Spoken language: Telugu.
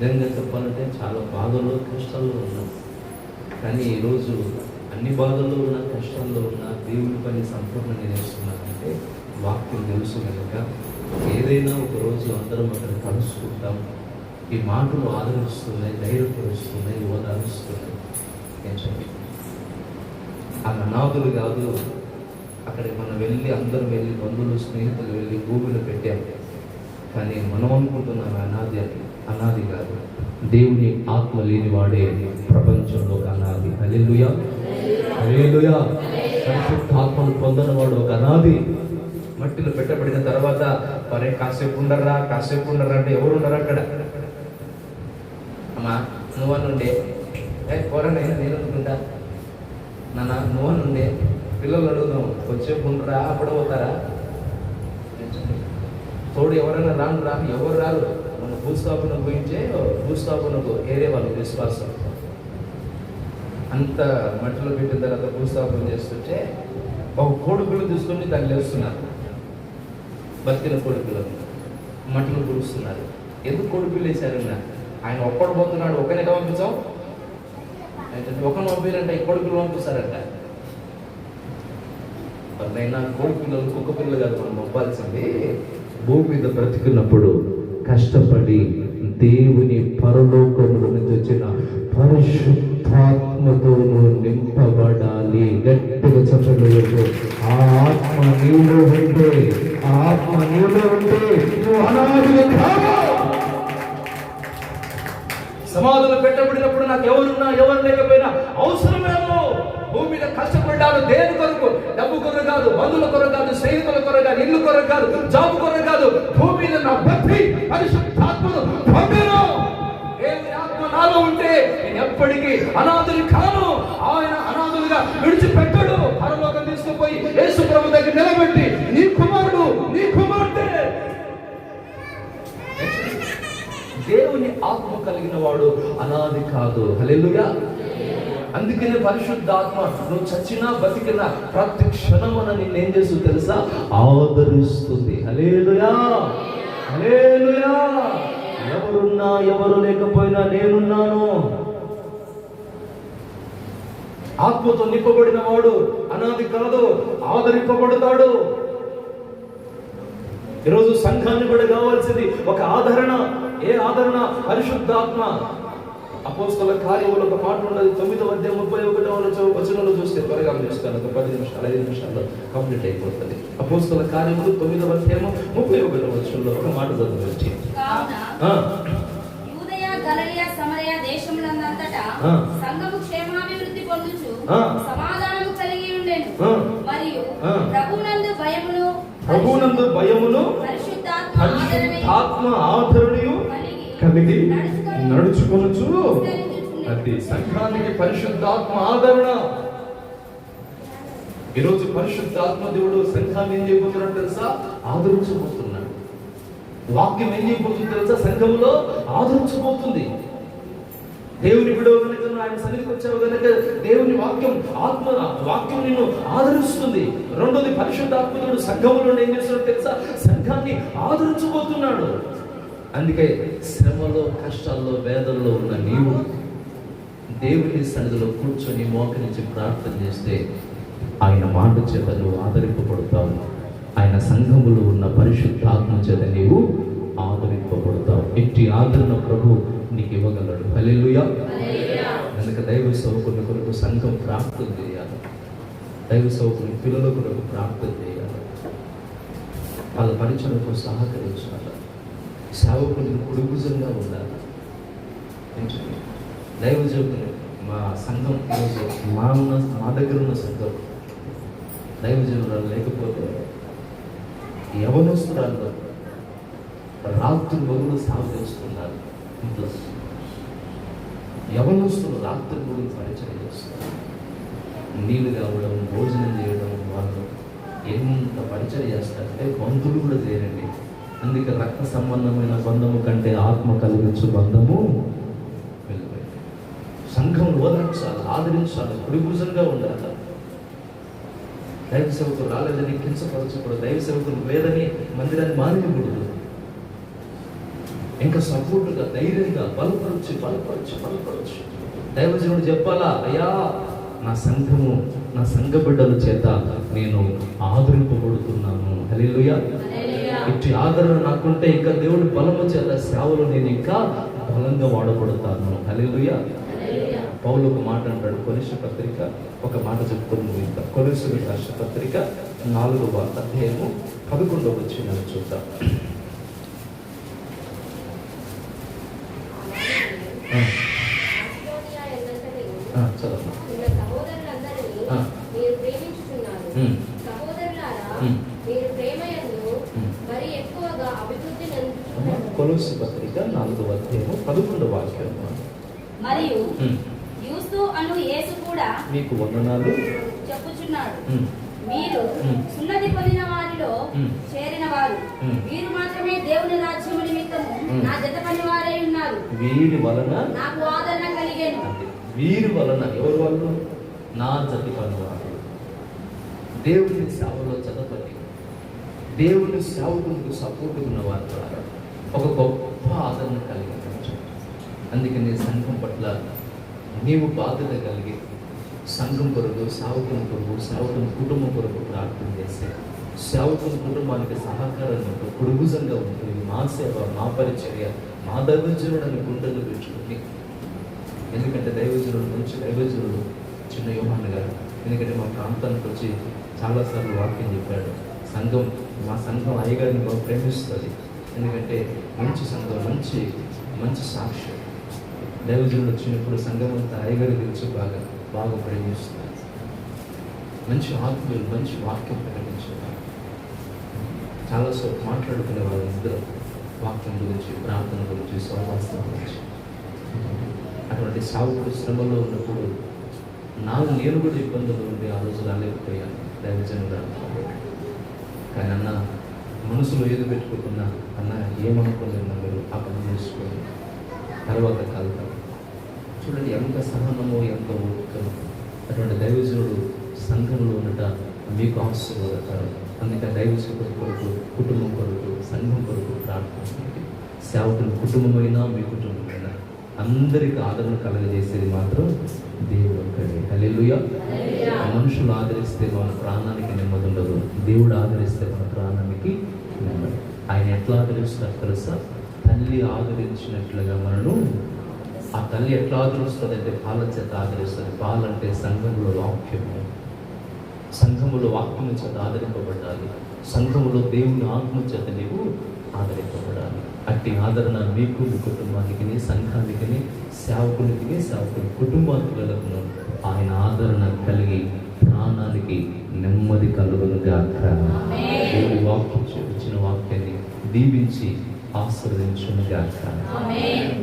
నిజంగా చెప్పాలంటే చాలా బాధల్లో కష్టాల్లో ఉన్నాం. కానీ ఈరోజు అన్ని బాధల్లో ఉన్న కష్టాల్లో ఉన్న దేవుని పని సంపూర్ణంగా నేర్చుకున్నానంటే వాక్యం తెలుసు కనుక ఏదైనా ఒకరోజు అందరం అక్కడ కలుసుకుంటాం. ఈ మాటలు ఆదరిస్తున్నాయి ధైర్యపరుస్తున్నాయి ఓదారుస్తున్నాయి. ఏం చెప్పి ఆ అనాథులు కాదు అక్కడికి మనం వెళ్ళి అందరం వెళ్ళి బంధువులు స్నేహితులు వెళ్ళి భూమిలో పెట్టాం. కానీ మనం అనుకుంటున్నాం అనాథి అని అనాది కాదు. దేవుని ఆత్మ లేని వాడే ప్రపంచంలో అనాది. హల్లెలూయా. హల్లెలూయా. పరిశుద్ధాత్మను పొందిన వాడు ఒక అనాది. మట్టిలో పెట్టబడిన తర్వాత మరే కాసేపు ఉండరా కాసేపు ఉండరా అంటే ఎవరు ఉండరు అక్కడ? అమ్మా నువ్వనుండే ఏ పోరనైనా నేను అనుకుంటా నాన్న నువ్వనుండే పిల్లలు అడుగుదాం. వచ్చే ఉండరా అప్పుడు పోతారా? తోడు ఎవరైనా రాను రా ఎవరు రారు? మన భూస్థాపనకు పోయించే భూస్థాపనకు ఏరే వాళ్ళు విశ్వాసం అంత మట్టిలో పెట్టిన తర్వాత భూస్థాపన చేస్తుంటే ఒక కోడి పిల్ల తీసుకొని దాన్ని లేస్తున్నారు. బతికిన కోడి మట్టిలో పులుస్తున్నారు ఎందుకు కొడుకులు వేశారన్న? ఆయన ఒక్కడు పోతున్నాడు ఒకనే పంపించాం అయితే ఒకరిని పంపించారంటే ఈ కొడుకులు పిల్లలు పంపిస్తారంట. నైనా కోడి పిల్లలు కుక్క పిల్లలు కాదు మనం పంపాల్సింది భూమి మీద బ్రతికున్నప్పుడు కష్టపడి దేవుని పరలోకముల నుంచి వచ్చిన పరిశుద్ధాత్మతో నింపబడాలి. గట్టిగా చెప్పలేదు ఆ ఆత్మ నీలో ఉంటే ఆ ఆత్మ నీలో ఉంటే నువ్వు అనాథులు సమాధులు పెట్టబడినప్పుడు నాకు ఎవరున్నా ఎవరు లేకపోయినా అవసరమేమో భూమి మీద కష్టపడ్డాను దేని డబ్బు కొర కాదు బంధువుల కొర కాదు స్నేహితుల కొర కాదు ఇల్లు కొర కాదు జాబు కొర కాదు భూమి మీద నా భక్తి పరిశుద్ధాత్మను పంపిను దేవుని ఆత్మ నాలో ఉంటే నేను ఎప్పటికీ అనాథులు కాను. ఆయన అనాథులుగా విడిచిపెట్టడు. పరలోకం తీసుకుపోయి యేసు ప్రభు దగ్గర నిలబెట్టి నీ కుమారుడు నీ కుమార్తె. దేవుని ఆత్మ కలిగిన వాడు అనాది కాదు. హలెలుగా అందుకనే పరిశుద్ధాత్మ నువ్వు చచ్చినా బతికినా ప్రతి క్షణమున నిన్నేం చేస్తుంది తెలుసా? ఆదరిస్తుంది. హలేలుయా హలేలుయా ఎవరున్నా ఎవరు లేకపోయినా నేనున్నాను. ఆత్మతో నింపబడిన వాడు అనాది కాదు ఆదరింపబడతాడు. ఈరోజు సంఘాన్ని కూడా కావాల్సింది ఒక ఆదరణ. ఏ ఆదరణ? పరిశుద్ధాత్మ. అపోస్తల కార్యములు ఒక మాట ఉన్నది. తొమ్మిదవ అధ్యాయం ముప్పై ఒకటో వచనంలో చూస్తే త్వరగా చూస్తాను ఒక పది నిమిషాలు ఐదు నిమిషాల్లో కంప్లీట్ అయిపోతుంది. అపోస్తల కార్యములు తొమ్మిదవ అధ్యాయం ముప్పై ఒకటో వచనంలో ఒక మాట చదవచ్చు. సంఘము క్షేమాభివృద్ధి పొందుచు కలిగి ఉండెను. మరియు. ప్రభునందు భయమును ప్రభునందు పరిశుద్ధాత్మ ఆదరణయు కలిగి నడుచుకొనుచు. అది సంఘానికి పరిశుద్ధాత్మ ఆదరణ. ఈరోజు పరిశుద్ధాత్మ దేవుడు సంఘాన్ని ఏం చేయబోతున్నాడు తెలుసా? ఆదరించబోతున్నాడు. వాక్యం ఏం చేయబోతుంది తెలుసా? సంఘంలో ఆదరించబోతుంది. దేవుని విడవ కనుక ఆయన సన్నిధికి వచ్చావు కనుక దేవుని వాక్యం ఆత్మ వాక్యం నిన్ను ఆదరిస్తుంది. రెండోది పరిశుద్ధాత్మకుడు సంఘంలో ఏం చేస్తున్నాడు తెలుసా? సంఘాన్ని ఆదరించబోతున్నాడు. అందుకే శ్రమలో కష్టాల్లో వేదనలో ఉన్న నీవు దేవుని సన్నిధిలో కూర్చొని మోకరించి ప్రార్థన చేస్తే ఆయన మాట చేత నువ్వు ఆదరింపబడతావు. ఆయన సంఘములో ఉన్న పరిశుద్ధాత్మ చేత నీవు ఆదరింపబడతావు. ఎట్టి ఆదరణ ప్రభు నీకు ఇవ్వగలడు. హలెలుయా కనుక దైవ సౌకుల కొరకు సంఘం ప్రార్థన చేయాలి. దైవ సౌకుని పిల్లల కొరకు ప్రార్థన చేయాలి. వాళ్ళ పరిచయకు సహకరించాలి. సేవకుని కుడుగుజంగా ఉండాలి. ఏంటంటే దైవజనులు మా సంఘం ఈరోజు మా ఉన్న మా దగ్గర ఉన్న సంఘం. దైవజనులు లేకపోతే యవనస్తురాలు రాత్రి బొగులు సాగు చేస్తున్నారు. ఇంట్లో యవనస్తులు రాత్రి బొగులు పరిచయం చేస్తున్నారు. నీళ్ళు కావడం భోజనం చేయడం వాళ్ళు ఎంత పరిచయం చేస్తారంటే బంధువులు కూడా చేయరండి. అందుకే రక్త సంబంధమైన బంధము కంటే ఆత్మ కలిగించు బంధము వెళ్ళిపోయింది సంఘం ఓదార్చాలి ఆదరించాలి కుడిభుజంగా ఉండాలి. దైవ సేవకులు రాలేదని కించపరచకూడదు. దైవ సేవకులు లేదని మందిరాన్ని మానికూడదు ఇంకా సపోర్టుగా ధైర్యంగా బలపరచు బలపరచు బలపరచు. దైవజనుడు చెప్పాలా అయ్యా నా సంఘము నా సంఘ బిడ్డల చేత నేను ఆదరింపబడుతున్నాను. హల్లెలూయా. ఇట్టి ఆదరణ నాకుంటే ఇంకా దేవుడి బలము చేత సేవలో నేను ఇంకా బలంగా వాడబడతాను. హల్లెలూయా. పౌలు ఒక మాట అంటాడు కొలిష పత్రిక ఒక మాట చెప్పుకొని ఇంకా కొలిసు రాష్ట్ర పత్రిక నాలుగవ అధ్యాయము పదకొండవ వచ్చిన చూద్దాం. ఆ, కొలొస్సీ పత్రిక నాలుగవ అధ్యాయము పదకొండవ వాక్యం మరియు. యూస్తు అను యేసు కూడా మీకు వందనాలు చెప్పుచున్నాడు. మీరు. సున్నతి పొందిన వారిలో. చేరిన వారు. వీరు మాత్రమే దేవుని రాజ్యము నిమిత్తము. నా జత పని వారై ఉన్నారు వీరి వలన నాకు ఆదరణ కలిగేను వీరి వలన ఎవరి వలన నా జతి పనివారు దేవుని సేవలో చదవని దేవుని సేవకులకు సపోర్ట్ ఉన్న వారి ద్వారా ఒక గొప్ప ఆదరణ కలిగించవచ్చు అందుకని సంఘం పట్ల నీవు బాధ్యత కలిగి సంఘం కొరకు సేవకుని కొరకు సేవకుని కుటుంబం కొరకు ప్రార్థన చేస్తే సేవకుని కుటుంబానికి సహకారం ఉంటూ కుడుగుజంగా ఉంటుంది మా సేవ మా పరిచర్య మా దైవజనుడని గుండెలు పెంచుకుని ఎందుకంటే దైవజనుడు మంచి దైవజనుడు చిన్న యోహాన్ గారు ఎందుకంటే మా ప్రాంతానికి వచ్చి చాలాసార్లు వాక్యం చెప్పాడు. సంఘం మా సంఘం అయ్యగారిని బాగా ప్రేమిస్తుంది. ఎందుకంటే మంచి సంఘం మంచి మంచి సాక్ష్యం దైవజనుడు వచ్చినప్పుడు సంఘం అంతా అయ్యగారి గురించి బాగా బాగా ప్రేమిస్తుంది మంచి ఆత్మీయులు మంచి వాక్యం ప్రకటించేవారు. చాలాసేపు మాట్లాడుకునే వాళ్ళు ఇద్దరు. వాక్యం గురించి ప్రార్థన గురించి సహవాసం గురించి. అటువంటి సాగుడు శ్రమలో ఉన్నప్పుడు నాకు నేను కూడా ఇబ్బందులు ఉండి ఆ రోజు రాలేకపోయాను. దైవజనుడు కానీ అన్న మనసులో ఏది పెట్టుకోకుండా అన్న ఏమనుకోలేదు మీరు ఆ పని చేసుకొని తర్వాత కలుగుతాం చూడండి ఎంత సహనమో ఎంత ఓపికమో అటువంటి దైవజనుడు సంఘంలో ఉండట మీకు ఆశీర్వదతారు అందుకే దైవజనుడు కొరకు కుటుంబం కొరకు సంఘం కొరకు ప్రార్థన సేవకులు కుటుంబమైనా మీ కుటుంబమైనా. అందరికి ఆదరణ కలగజేసేది మాత్రం దేవుడు ఒక్కడే. హల్లెలూయా. మనుషులు ఆదరిస్తే మన ప్రాణానికి నెమ్మది ఉండదు. దేవుడు ఆదరిస్తే మన ప్రాణానికి నెమ్మది. ఆయన ఎట్లా ఆదరిస్తారు తెలుసా? తల్లి ఆదరించినట్లుగా మనను ఆ తల్లి ఎట్లా ఆదరిస్తుంది అంటే పాల చేత ఆదరిస్తుంది. పాలంటే సంఘంలో వాక్యము. సంఘములో వాక్యము చేత ఆదరింపబడాలి. సంఘములో దేవుని ఆత్మ చేత నీవు ఆదరింపబడాలి. అట్టి ఆదరణ మీకు మీ కుటుంబానికి సంఘానికి సేవకునికి సేవకుని కుటుంబానికి ఆయన ఆదరణ కలిగి ప్రాణానికి నెమ్మది కలుగునుగా ఆమేన్. దేవుడి వాక్యం ఇచ్చిన వాక్యాన్ని దీవించి ఆశీర్వదించునుగా ఆమేన్.